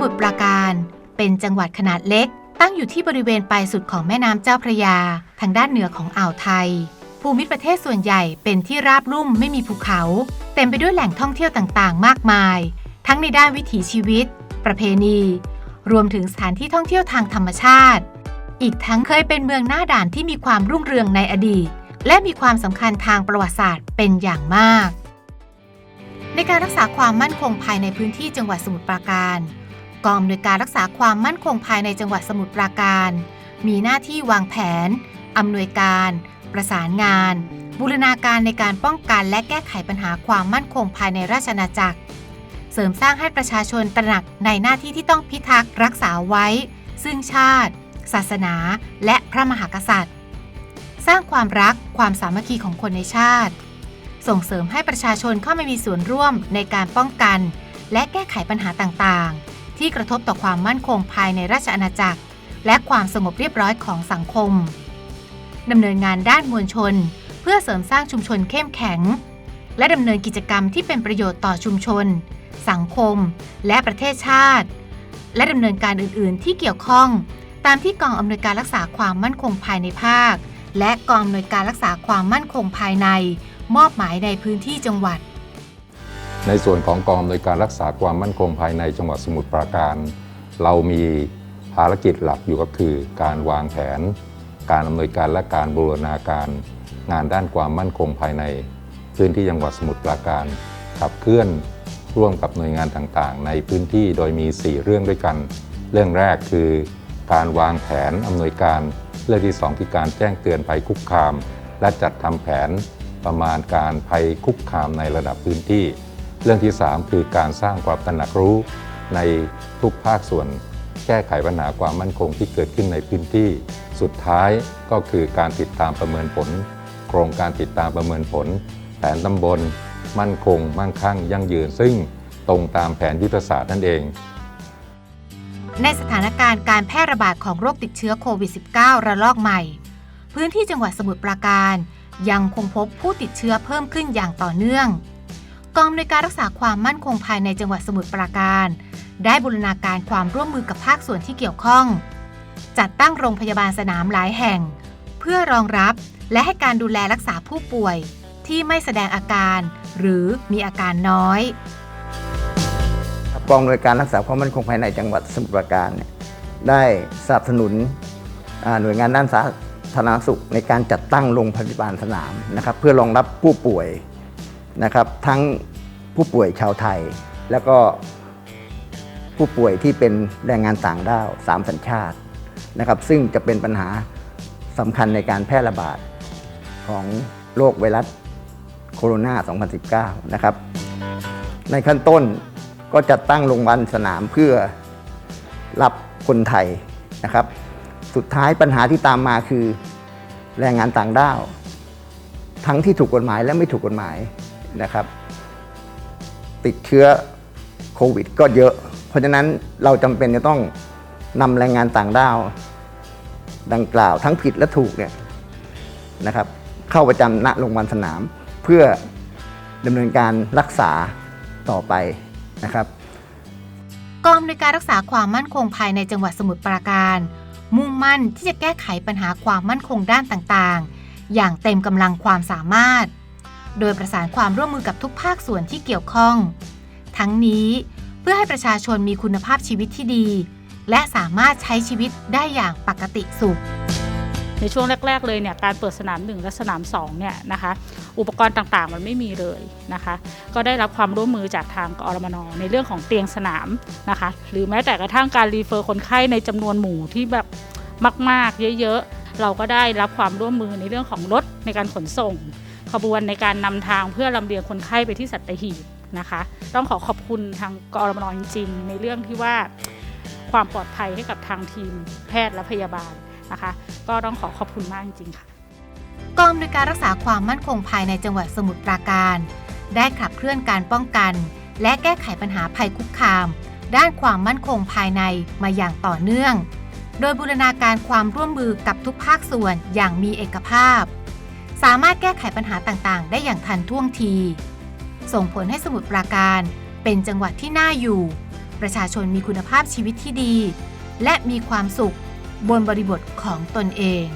มุทรปราการ เป็นจังหวัดขนาดเล็ก ตั้งอยู่ที่บริเวณปลายสุดของแม่น้ำเจ้าพระยา ทางด้านเหนือของอ่าวไทย ภูมิประเทศส่วนใหญ่เป็นที่ราบลุ่มไม่มีภูเขา เต็มไปด้วยแหล่งท่องเที่ยวต่างๆ มากมาย ทั้งในด้านวิถีชีวิต ประเพณี รวมถึงสถานที่ท่องเที่ยวทางธรรมชาติ อีกทั้งเคยเป็นเมืองหน้าด่านที่มีความรุ่งเรืองในอดีต และมีความสำคัญทางประวัติศาสตร์เป็นอย่างมากในการรักษาความมั่นคงภายในพื้นที่จังหวัดสมุทรปราการ กองอำนวยการรักษาความมั่นคงภายในจังหวัดสมุทรปราการ มีหน้าที่วางแผน อำนวยการ ประสานงาน บูรณาการในการป้องกันและแก้ไขปัญหาความมั่นคงภายในราชอาณาจักร เสริมสร้างให้ประชาชนตระหนักในหน้าที่ที่ต้องพิทักษ์รักษาไว้ ซึ่งชาติ ศาสนา และพระมหากษัตริย์ สร้างความรักความสามัคคีของคนในชาติ ส่งเสริมให้ประชาชนเข้ามามีส่วนร่วมในการป้องกัน และแก้ไขปัญหาต่างๆ ที่กระทบต่อความมั่นคงภายในราชอาณาจักร และความสงบเรียบร้อยของสังคมดำเนินงานด้านมวลชน เพื่อเสริมสร้างชุมชนเข้มแข็ง และดำเนินกิจกรรมที่เป็นประโยชน์ต่อชุมชน สังคม และประเทศชาติ และดำเนินการอื่น ๆ ที่เกี่ยวข้อง ตามที่กองอำนวยการรักษาความมั่นคงภายในภาค และกองอำนวยการรักษาความมั่นคงภายใน มอบหมายในพื้นที่จังหวัด ในส่วนของกองอำนวยการรักษาความมั่นคงภายในจังหวัดสมุทรปราการ เรามีภารกิจหลักอยู่ก็คือ การวางแผน การอำนวยการและการบูรณาการ งานด้านความมั่นคงภายใน พื้นที่จังหวัดสมุทรปราการ ขับเคลื่อนร่วมกับหน่วยงานต่างๆ ในพื้นที่โดยมี 4 เรื่องด้วยกัน เรื่องแรกคือ การวางแผนอำนวยการเรื่องที่ 2 คือการแจ้งเตือนภัยคุกคาม และจัดทำแผนประมาณการภัยคุกคามในระดับพื้นที่ เรื่องที่ 3 คือการสร้างความตระหนักรู้ในทุกภาคส่วน แก้ไขปัญหาความมั่นคงที่เกิดขึ้นในพื้นที่ สุดท้ายก็คือการติดตามประเมินผล โครงการติดตามประเมินผล แผนตำบล มั่นคง มั่งคั่ง ยั่งยืน ซึ่งตรงตามแผนยุทธศาสตร์นั่นเองในสถานการณ์การแพร่ระบาดของโรคติดเชื้อโควิด -19 ระลอกใหม่ พื้นที่จังหวัดสมุทรปราการ ยังคงพบผู้ติดเชื้อเพิ่มขึ้นอย่างต่อเนื่อง กองอำนวยการรักษาความมั่นคงภายในจังหวัดสมุทรปราการ ได้บูรณาการความร่วมมือกับภาคส่วนที่เกี่ยวข้อง จัดตั้งโรงพยาบาลสนามหลายแห่ง เพื่อรองรับและให้การดูแลรักษาผู้ป่วยที่ไม่แสดงอาการ หรือมีอาการน้อยกองอำนวยการรักษาความมั่นคงภายในจังหวัดสมุทรปราการเนี่ยได้สนับสนุนหน่วยงานด้านสาธารณสุขในการจัดตั้งโรงพยาบาลสนามนะครับเพื่อรองรับผู้ป่วย นะครับทั้งผู้ป่วยชาวไทย แล้วก็ผู้ป่วยที่เป็นแรงงานต่างด้าวสามสัญชาตินะครับซึ่งจะเป็นปัญหาสำคัญในการแพร่ระบาดของโรคไวรัสโคโรนา 2019 นะครับ ในขั้นต้นก็จัดตั้งโรงพยาบาลสนามเพื่อรับคนไทยนะครับ สุดท้ายปัญหาที่ตามมาคือแรงงานต่างด้าว ทั้งที่ถูกกฎหมายและไม่ถูกกฎหมาย นะครับ ติดเชื้อโควิด ก็เยอะ เพราะฉะนั้นเราจำเป็นจะต้องนำแรงงานต่างด้าว ดังกล่าวทั้งผิดและถูกเนี่ยนะครับ เข้าประจำณโรงพยาบาลสนาม เพื่อดำเนินการรักษาต่อไปนะครับกองอำนวยการรักษาความมั่นคงภายในจังหวัดสมุทรปราการ มุ่งมั่นที่จะแก้ไขปัญหาความมั่นคงด้านต่างๆ อย่างเต็มกำลังความสามารถ โดยประสานความร่วมมือกับทุกภาคส่วนที่เกี่ยวข้อง ทั้งนี้เพื่อให้ประชาชนมีคุณภาพชีวิตที่ดี และสามารถใช้ชีวิตได้อย่างปกติสุขในช่วงแรก ๆ เลยเนี่ยการเปิดสนาม 1 และสนาม 2 เนี่ยนะคะอุปกรณ์ต่างๆ มันไม่มีเลยนะคะ ก็ได้รับความร่วมมือจากทางกอรมนในเรื่องของเตียงสนามนะคะ หรือแม้แต่กระทั่งการรีเฟอร์คนไข้ในจำนวนหมู่ที่แบบมาก ๆ เยอะ ๆ เราก็ได้รับความร่วมมือในเรื่องของรถในการขนส่ง ขบวนในการนำทางเพื่อลำเลียงคนไข้ไปที่สัตหีบนะคะ ต้องขอขอบคุณทางกอรมนจริง ๆ ในเรื่องที่ว่าความปลอดภัยให้กับทางทีมแพทย์และพยาบาลนะคะ ก็ต้องขอขอบคุณมากจริงๆค่ะกองอำนวยการรักษาความมั่นคงภายในจังหวัดสมุทรปราการ ได้ขับเคลื่อนการป้องกัน และแก้ไขปัญหาภัยคุกคาม ด้านความมั่นคงภายในมาอย่างต่อเนื่อง โดยบูรณาการความร่วมมือกับทุกภาคส่วนอย่างมีเอกภาพ สามารถแก้ไขปัญหาต่างๆ ได้อย่างทันท่วงที ส่งผลให้สมุทรปราการ เป็นจังหวัดที่น่าอยู่ ประชาชนมีคุณภาพชีวิตที่ดี และมีความสุขบนบริบทของตนเอง